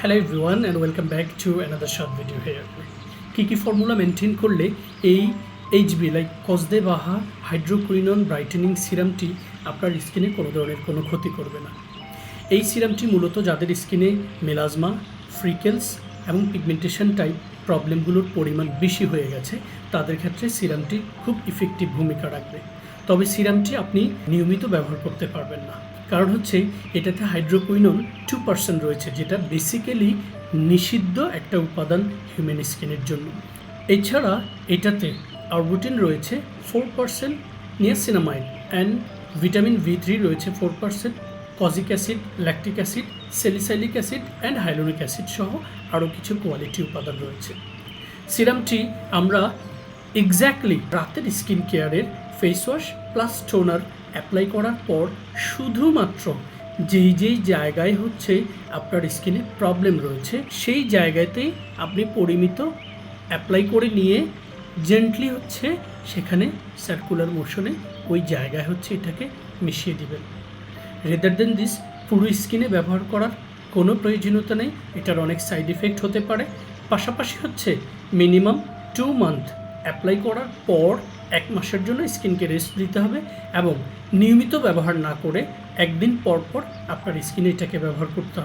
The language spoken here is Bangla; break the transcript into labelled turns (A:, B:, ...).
A: Hello everyone and welcome back to another short video here কী কী ফর্মুলা মেনটেন করলে এই HB like Cos De Baha hydroquinone brightening সিরামটি আপনার স্কিনে কোনো ধরনের কোনো ক্ষতি করবে না। এই সিরামটি মূলত যাদের স্কিনে মেলাজমা ফ্রিকেলস এবং পিগমেন্টেশন টাইপ প্রবলেমগুলোর পরিমাণ বেশি হয়ে গেছে, তাদের ক্ষেত্রে সিরামটি খুব ইফেক্টিভ ভূমিকা রাখবে। তবে সিরামটি আপনি নিয়মিত ব্যবহার করতে পারবেন না। কারণ হচ্ছে এটাতে হাইড্রোকুইনন টু পার্সেন্ট রয়েছে, যেটা বেসিক্যালি নিষিদ্ধ একটা উপাদান হিউম্যান স্কিনের জন্য। এছাড়া এটাতে আরবুটিন রয়েছে four percent niacinamide and vitamin B three রয়েছে four percent kojic acid lactic acid salicylic acid and hyaluronic acid সহ আরও কিছু কোয়ালিটি উপাদান রয়েছে। সিরামটি আমরা এক্স্যাক্টলি রাতের স্কিন কেয়ারের face wash plus toner apply করার পর শুধুমাত্র যেই যেই জায়গায় হচ্ছে আপনার স্কিনে প্রবলেম রয়েছে, সেই জায়গাতেই আপনি পরিমিত অ্যাপ্লাই করে নিয়ে জেন্টলি হচ্ছে সেখানে সার্কুলার মোশনে ওই জায়গায় হচ্ছে এটাকে মিশিয়ে দিবেন। রেদার দেন দিস পুরো স্কিনে ব্যবহার করার কোনো প্রয়োজনীয়তা নেই, এটার অনেক সাইড ইফেক্ট হতে পারে। পাশাপাশি হচ্ছে মিনিমাম টু মান্থ অ্যাপ্লাই করার পর এক মাসের জন্য স্কিনকে রেস্ট দিতে হবে এবং নিয়মিত ব্যবহার না করে একদিন পর পর আপনার স্কিনে এটাকে ব্যবহার করতে হবে।